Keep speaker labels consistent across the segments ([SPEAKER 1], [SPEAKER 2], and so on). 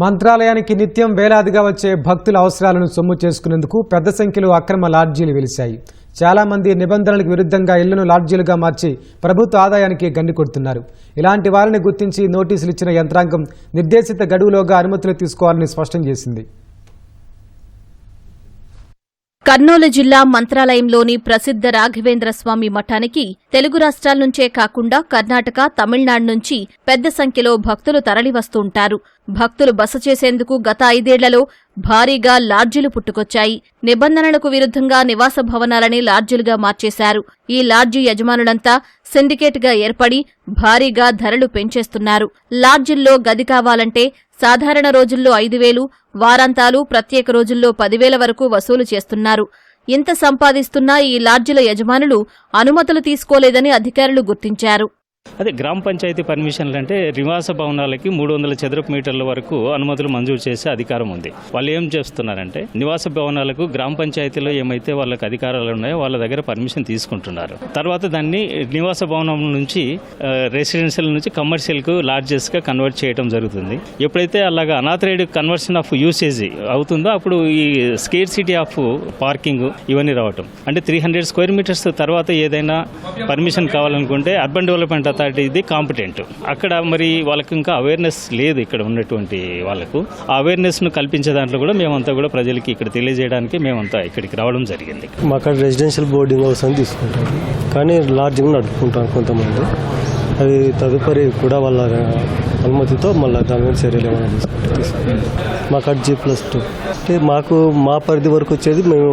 [SPEAKER 1] మంత్రాలయానికి నిత్యం వేలాదిగా వచ్చే భక్తుల అవసరాలను సొమ్ము చేసుకునేందుకు పెద్ద సంఖ్యలో అక్రమ లాడ్జీలు వెలిశాయి. చాలామంది నిబంధనలకు విరుద్ధంగా ఇళ్ళను లాడ్జీలుగా మార్చి ప్రభుత్వ ఆదాయానికి గండి కొడుతున్నారు. ఇలాంటి వారిని గుర్తించి నోటీసులు ఇచ్చిన యంత్రాంగం నిర్దేశిత గడువులోగా అనుమతులు తీసుకోవాలని స్పష్టం చేసింది.
[SPEAKER 2] కర్నూలు జిల్లా మంత్రాలయంలోని ప్రసిద్ధ రాఘవేంద్ర స్వామి మఠానికి తెలుగు రాష్ట్రాల నుంచే కాకుండా కర్ణాటక తమిళనాడు నుంచి పెద్ద సంఖ్యలో భక్తులు తరలివస్తుంటారు భక్తులు బస చేసేందుకు గత ఐదేళ్ళలో భారీగా లాడ్జీలు పుట్టుకొచ్చాయి. నిబంధనలకు విరుద్ధంగా నివాస భవనాలని లాడ్జీలుగా మార్చేశారు. ఈ లాడ్జీ యజమానులంతా సిండికేట్గా ఏర్పడి భారీగా ధరలు పెంచేస్తున్నారు. లాడ్జిల్లో గది కావాలంటే సాధారణ రోజుల్లో ఐదు వేలు వారాంతాలు ప్రత్యేక రోజుల్లో పదివేల వరకు వసూలు చేస్తున్నారు. ఇంత సంపాదిస్తున్నా ఈ లాడ్జిల యజమానులు అనుమతులు తీసుకోలేదని అధికారులు గుర్తించారు.
[SPEAKER 3] అదే గ్రామ పంచాయతీ పర్మిషన్లు అంటే నివాస భవనాలకి మూడు వందల చదరపు మీటర్ల వరకు అనుమతులు మంజూరు చేసే అధికారం ఉంది. వాళ్ళు ఏం చేస్తున్నారంటే నివాస భవనాలకు గ్రామ పంచాయతీలో ఏమైతే వాళ్ళకి అధికారాలు ఉన్నాయో వాళ్ళ దగ్గర పర్మిషన్ తీసుకుంటున్నారు. తర్వాత దాన్ని నివాస భవనం నుంచి రెసిడెన్షియల్ నుంచి కమర్షియల్కు లాడ్జెస్గా కన్వర్ట్ చేయడం జరుగుతుంది. ఎప్పుడైతే అలాగా అనాథరేడ్ కన్వర్షన్ ఆఫ్ యూసేజ్ అవుతుందో అప్పుడు ఈ స్కేర్ సిటీ ఆఫ్ పార్కింగ్ ఇవన్నీ రావటం. అంటే త్రీ హండ్రెడ్ స్క్వేర్ మీటర్స్ తర్వాత ఏదైనా పర్మిషన్ కావాలనుకుంటే అర్బన్ డెవలప్మెంట్ అథారిటీ ఇది కాంపిటెంట్ అక్కడ మరి వాళ్ళకి ఇంకా అవేర్నెస్ లేదు ఇక్కడ ఉన్నటువంటి వాళ్ళకు. ఆ అవేర్నెస్ను కల్పించే దాంట్లో కూడా మేమంతా కూడా ప్రజలకి ఇక్కడ తెలియజేయడానికి మేమంతా ఇక్కడికి రావడం జరిగింది.
[SPEAKER 4] మా అక్కడ రెసిడెన్షియల్ బోర్డింగ్ హౌస్ అని తీసుకుంటాం కానీ లాడ్జింగ్ నడుపుకుంటాం కొంతమంది. అది తదుపరి కూడా వాళ్ళ అనుమతితో మళ్ళీ దాని మీద చర్యలు ఏమైనా తీసుకుంటే తీసుకుంటాం మాకు అక్కడ జీ ప్లస్ టూ అంటే మాకు మా పరిధి వరకు వచ్చేది మేము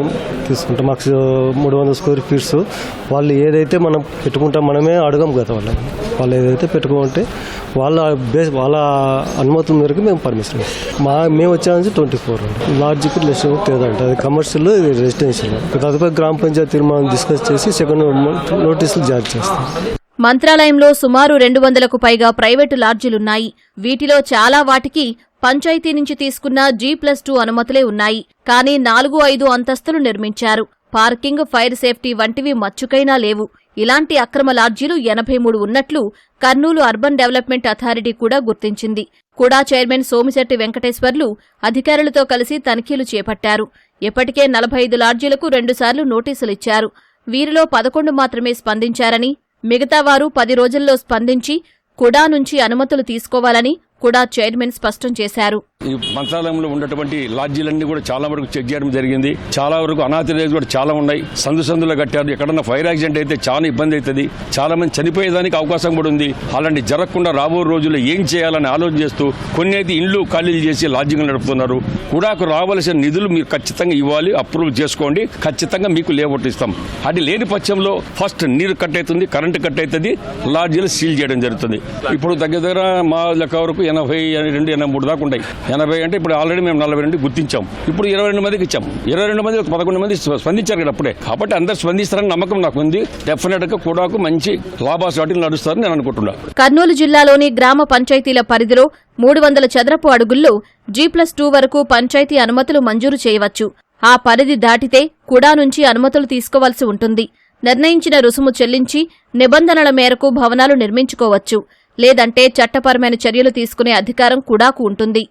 [SPEAKER 4] తీసుకుంటాం. మాకు మూడు వందల స్క్వేర్ ఫీట్స్ వాళ్ళు ఏదైతే మనం పెట్టుకుంటాం మనమే అడగం కదా వాళ్ళని. వాళ్ళు ఏదైతే పెట్టుకుంటే వాళ్ళ బేస్ వాళ్ళ అనుమతుల మేరకు మేము పర్మిషన్ మా మేము వచ్చే ట్వంటీ ఫోర్ లాడ్జికి లెస్ తేదంట అది కమర్షియల్ ఇది రెసిడెన్షియల్ తదుపరి గ్రామ పంచాయతీ తీర్మానం డిస్కస్ చేసి సెకండ్ నోటీసులు జారీ చేస్తాం.
[SPEAKER 2] మంత్రాలయంలో సుమారు రెండు వందలకు పైగా ప్రైవేటు లాడ్జీలున్నాయి. వీటిలో చాలా వాటికి పంచాయతీ నుంచి తీసుకున్న జీ ప్లస్ టూ అనుమతులే ఉన్నాయి. కానీ నాలుగు ఐదు అంతస్తులు నిర్మించారు. పార్కింగ్ ఫైర్ సేఫ్టీ వంటివి మచ్చుకైనా లేవు. ఇలాంటి అక్రమ లాడ్జీలు ఎనభై మూడు ఉన్నట్లు కర్నూలు అర్బన్ డెవలప్మెంట్ అథారిటీ కూడా గుర్తించింది. కూడా చైర్మన్ సోమిశెట్టి వెంకటేశ్వర్లు అధికారులతో కలిసి తనిఖీలు చేపట్టారు. ఇప్పటికే నలభై ఐదు లాడ్జీలకు రెండుసార్లు నోటీసులిచ్చారు వీరిలో పదకొండు మాత్రమే స్పందించారని మిగతా వారు పది రోజుల్లో స్పందించి కుడా నుంచి అనుమతులు తీసుకోవాలని కుడా చైర్మన్ స్పష్టం చేశారు.
[SPEAKER 5] ఈ మంత్రాలయంలో ఉన్నటువంటి లాడ్జీలన్నీ కూడా చాలా వరకు చెక్ చేయడం జరిగింది. చాలా వరకు అనాథరేజ్ కూడా చాలా ఉన్నాయి. సందు సందులో కట్టారు. ఎక్కడన్నా ఫైర్ యాక్సిడెంట్ అయితే చాలా ఇబ్బంది అవుతుంది. చాలా మంది చనిపోయేదానికి అవకాశం కూడా ఉంది. అలాంటి జరగకుండా రాబో రోజుల్లో ఏం చేయాలని ఆలోచన చేస్తూ కొన్ని అయితే ఇండ్లు ఖాళీలు చేసి లాడ్జింగ్లు నడుపుతున్నారు. కూడాకు రావాల్సిన నిధులు మీరు ఖచ్చితంగా ఇవ్వాలి అప్రూవల్ చేసుకోండి. ఖచ్చితంగా మీకు లేఅవుట్ ఇస్తాం. అది లేని పక్షంలో ఫస్ట్ నీరు కట్ అవుతుంది కరెంటు కట్ అవుతుంది లాడ్జీలు సీల్ చేయడం జరుగుతుంది. ఇప్పుడు దగ్గర దగ్గర మా లెక్క వరకు ఎనభై రెండు ఎనభై మూడు దాకా ఉంటాయి ఎనభై అంటే ఇప్పుడు ఆల్రెడీ మేము నలభై రెండు గుర్తించాం. ఇప్పుడు ఇరవై రెండు మందికి ఇచ్చాం. ఇరవై రెండు మంది ఒక పదకొండు మంది స్పందించారు కదా అప్పుడే. కాబట్టి అందరు స్పందిస్తారని నమ్మకం నాకు ఉంది. డెఫినెట్గా కూడాకు మంచి లాభాసాటిలు నడుస్తారని నేను అనుకుంటున్నా.
[SPEAKER 2] కర్నూలు జిల్లాలోని గ్రామ పంచాయతీల పరిధిలో మూడు వందల చదరపు అడుగుల్లో జీ ప్లస్ టూ వరకు పంచాయతీ అనుమతులు మంజూరు చేయవచ్చు. ఆ పరిధి దాటితే కుడా నుంచి అనుమతులు తీసుకోవాల్సి ఉంటుంది. నిర్ణయించిన రుసుము చెల్లించి నిబంధనల మేరకు భవనాలు నిర్మించుకోవచ్చు. లేదంటే చట్టపరమైన చర్యలు తీసుకునే అధికారం కుడాకు ఉంటుంది.